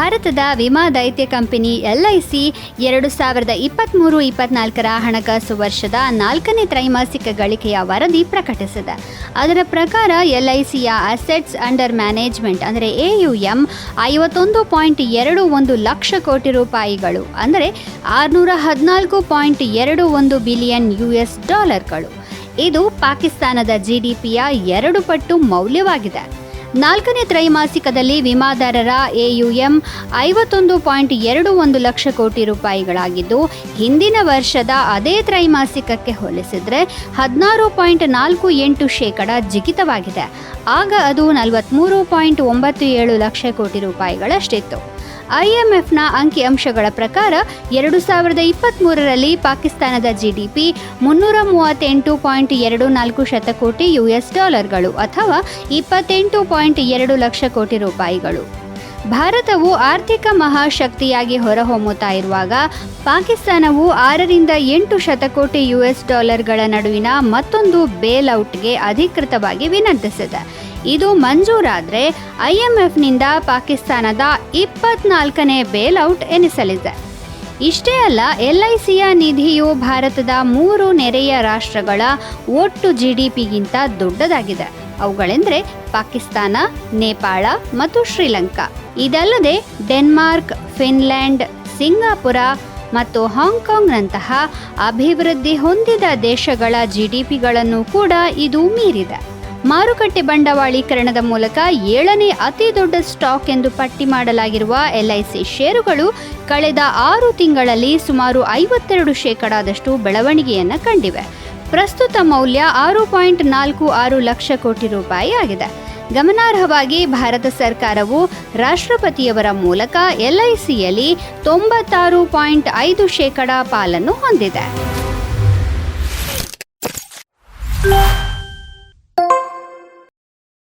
ಭಾರತದ ವಿಮಾ ದೈತ್ಯ ಕಂಪನಿ ಎಲ್ಐಸಿ ಎರಡು ಸಾವಿರದ ಇಪ್ಪತ್ತ್ಮೂರು ಇಪ್ಪತ್ನಾಲ್ಕರ ಹಣಕಾಸು ವರ್ಷದ ನಾಲ್ಕನೇ ತ್ರೈಮಾಸಿಕ ಗಳಿಕೆಯ ವರದಿ ಪ್ರಕಟಿಸಿದೆ. ಅದರ ಪ್ರಕಾರ ಎಲ್ಐಸಿಯ ಅಸೆಟ್ಸ್ ಅಂಡರ್ ಮ್ಯಾನೇಜ್ಮೆಂಟ್ ಅಂದರೆ ಎಯುಎಂ ಐವತ್ತೊಂದು ಪಾಯಿಂಟ್ ಎರಡು ಒಂದು ಲಕ್ಷ ಕೋಟಿ ರೂಪಾಯಿಗಳು ಅಂದರೆ ಆರುನೂರ ಹದಿನಾಲ್ಕು ಪಾಯಿಂಟ್ ಎರಡು ಒಂದು ಬಿಲಿಯನ್ ಯು ಎಸ್ ಡಾಲರ್ಗಳು. ಇದು ಪಾಕಿಸ್ತಾನದ ಜಿಡಿಪಿಯ ಎರಡು ಪಟ್ಟು ಮೌಲ್ಯವಾಗಿದೆ. ನಾಲ್ಕನೇ ತ್ರೈಮಾಸಿಕದಲ್ಲಿ ವಿಮಾದಾರರ ಎಯುಎಂ ಐವತ್ತೊಂದು ಪಾಯಿಂಟ್ ಎರಡು ಒಂದು ಲಕ್ಷ ಕೋಟಿ ರೂಪಾಯಿಗಳಾಗಿದ್ದು, ಹಿಂದಿನ ವರ್ಷದ ಅದೇ ತ್ರೈಮಾಸಿಕಕ್ಕೆ ಹೋಲಿಸಿದರೆ ಹದಿನಾರು ಪಾಯಿಂಟ್ ನಾಲ್ಕು ಎಂಟು ಶೇಕಡ ಜಿಗಿತವಾಗಿದೆ. ಆಗ ಅದು ನಲವತ್ತ್ಮೂರು ಪಾಯಿಂಟ್ ಒಂಬತ್ತು ಏಳು ಲಕ್ಷ ಕೋಟಿ ರೂಪಾಯಿಗಳಷ್ಟಿತ್ತು. ಐಎಂಎಫ್ನ ಅಂಕಿಅಂಶಗಳ ಪ್ರಕಾರ ಎರಡು ಸಾವಿರದ ಇಪ್ಪತ್ತ್ಮೂರರಲ್ಲಿ ಪಾಕಿಸ್ತಾನದ ಜಿಡಿಪಿ ಮುನ್ನೂರ ಮೂವತ್ತೆಂಟು ಪಾಯಿಂಟ್ ಎರಡು ನಾಲ್ಕು ಶತಕೋಟಿ ಯು ಎಸ್ ಡಾಲರ್ಗಳು ಅಥವಾ ಇಪ್ಪತ್ತೆಂಟು ಪಾಯಿಂಟ್ ಎರಡು ಲಕ್ಷ ಕೋಟಿ ರೂಪಾಯಿಗಳು. ಭಾರತವು ಆರ್ಥಿಕ ಮಹಾಶಕ್ತಿಯಾಗಿ ಹೊರಹೊಮ್ಮುತ್ತಾ ಇರುವಾಗ ಪಾಕಿಸ್ತಾನವು ಆರರಿಂದ ಎಂಟು ಶತಕೋಟಿ ಯುಎಸ್ ಡಾಲರ್ಗಳ ನಡುವಿನ ಮತ್ತೊಂದು ಬೇಲ್ಔಟ್ಗೆ ಅಧಿಕೃತವಾಗಿ ವಿನಂತಿಸಿದೆ. ಇದು ಮಂಜೂರಾದರೆ ಐಎಂಎಫ್ನಿಂದ ಪಾಕಿಸ್ತಾನದ ಇಪ್ಪತ್ನಾಲ್ಕನೇ ಬೇಲ್ಔಟ್ ಎನಿಸಲಿದೆ. ಇಷ್ಟೇ ಅಲ್ಲ ಎಲ್ಐಸಿಯ ನಿಧಿಯು ಭಾರತದ ಮೂರು ನೆರೆಯ ರಾಷ್ಟ್ರಗಳ ಒಟ್ಟು ಜಿಡಿಪಿಗಿಂತ ದೊಡ್ಡದಾಗಿದೆ. ಅವುಗಳೆಂದರೆ ಪಾಕಿಸ್ತಾನ, ನೇಪಾಳ ಮತ್ತು ಶ್ರೀಲಂಕಾ. ಇದಲ್ಲದೆ ಡೆನ್ಮಾರ್ಕ್, ಫಿನ್ಲ್ಯಾಂಡ್, ಸಿಂಗಾಪುರ ಮತ್ತು ಹಾಂಗ್ಕಾಂಗ್ನಂತಹ ಅಭಿವೃದ್ಧಿ ಹೊಂದಿದ ದೇಶಗಳ ಜಿಡಿಪಿಗಳನ್ನು ಕೂಡ ಇದು ಮೀರಿದೆ. ಮಾರುಕಟ್ಟೆ ಬಂಡವಾಳೀಕರಣದ ಮೂಲಕ ಏಳನೇ ಅತಿ ದೊಡ್ಡ ಸ್ಟಾಕ್ ಎಂದು ಪಟ್ಟಿ ಮಾಡಲಾಗಿರುವ ಎಲ್ಐಸಿ ಷೇರುಗಳು ಕಳೆದ ಆರು ತಿಂಗಳಲ್ಲಿ ಸುಮಾರು ಐವತ್ತೆರಡು ಶೇಕಡಾದಷ್ಟು ಬೆಳವಣಿಗೆಯನ್ನು ಕಂಡಿವೆ. ಪ್ರಸ್ತುತ ಮೌಲ್ಯ ಆರು ಪಾಯಿಂಟ್ ನಾಲ್ಕು ಆರು ಲಕ್ಷ ಕೋಟಿ ರೂಪಾಯಿ ಆಗಿದೆ. ಗಮನಾರ್ಹವಾಗಿ ಭಾರತ ಸರ್ಕಾರವು ರಾಷ್ಟ್ರಪತಿಯವರ ಮೂಲಕ ಎಲ್ಐಸಿಯಲ್ಲಿ ತೊಂಬತ್ತಾರು ಪಾಯಿಂಟ್ ಐದು ಶೇಕಡಾ ಪಾಲನ್ನು ಹೊಂದಿದೆ.